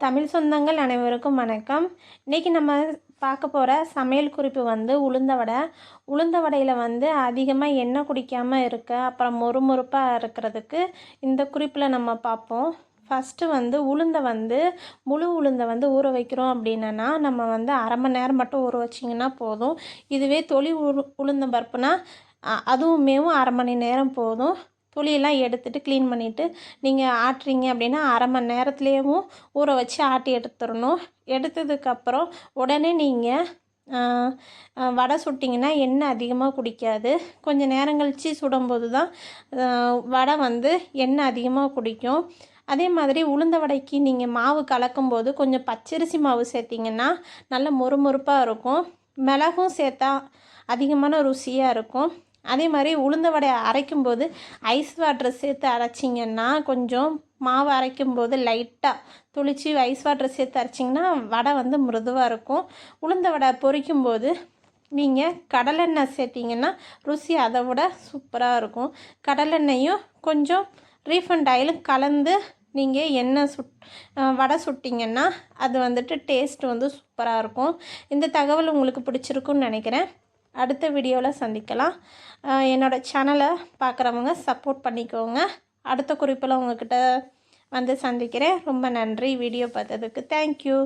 தமிழ் சொந்தங்கள் அனைவருக்கும் வணக்கம். இன்றைக்கி நம்ம பார்க்க போகிற சமையல் குறிப்பு வந்து உளுந்த வடை. உளுந்த வடையில் வந்து அதிகமாக எண்ணெய் குடிக்காமல் இருக்க அப்புறம் மொறுமொறுப்பாக இருக்கிறதுக்கு இந்த குறிப்பில் நம்ம பார்ப்போம். ஃபஸ்ட்டு வந்து உளுந்தை வந்து முழு உளுந்தை வந்து ஊற வைக்கிறோம் அப்படின்னா நம்ம வந்து அரை மணி நேரம் மட்டும் ஊற வச்சிங்கன்னா போதும். இதுவே தொளி உரு உளுந்தம் பருப்புனா அ- அதுவுமேவும் அரை மணி நேரம் போதும். புளியெல்லாம் எடுத்துட்டு க்ளீன் பண்ணிவிட்டு நீங்கள் ஆட்டுறீங்க அப்படின்னா அரை மணி நேரத்துலேயும் ஊற வச்சு ஆட்டி எடுத்துடணும். எடுத்ததுக்கப்புறம் உடனே நீங்கள் வடை சுட்டிங்கன்னா எண்ணெய் அதிகமாக குடிக்காது. கொஞ்சம் நேரம் கழித்து சுடும்போது தான் வடை வந்து எண்ணெய் அதிகமாக குடிக்கும். அதே மாதிரி உளுந்த வடைக்கு நீங்கள் மாவு கலக்கும்போது கொஞ்சம் பச்சரிசி மாவு சேர்த்திங்கன்னா நல்ல மொறுமொறுப்பாக இருக்கும். மிளகும் சேர்த்தா அதிகமான ருசியாக இருக்கும். அதே மாதிரி உளுந்த வடை அரைக்கும்போது ஐஸ் வாட்டர் சேர்த்து அரைச்சிங்கன்னா கொஞ்சம் மாவு அரைக்கும்போது லைட்டாக துளிச்சு ஐஸ் வாட்டர் சேர்த்து அரைச்சிங்கன்னா வடை வந்து மிருதுவாக இருக்கும். உளுந்த வடை பொரிக்கும்போது நீங்கள் கடலெண்ணெய் சேர்த்திங்கன்னா ருசி அதை விட சூப்பராக இருக்கும். கடலெண்ணெயும் கொஞ்சம் ரீஃபண்ட் ஆயிலும் கலந்து நீங்கள் எண்ணெய் சுட் வடை சுட்டிங்கன்னா அது வந்துட்டு டேஸ்ட் வந்து சூப்பராக இருக்கும். இந்த தகவல் உங்களுக்கு பிடிச்சிருக்குன்னு நினைக்கிறேன். அடுத்த வீடியோவில் சந்திக்கலாம். என்னோடய என்னோட சேனலை பார்க்குறவங்க சப்போர்ட் பண்ணிக்கோங்க. அடுத்த குறிப்பில் உங்கள்கிட்ட வந்து சந்திக்கிறேன். ரொம்ப நன்றி. வீடியோ பார்த்ததுக்கு தேங்க்யூ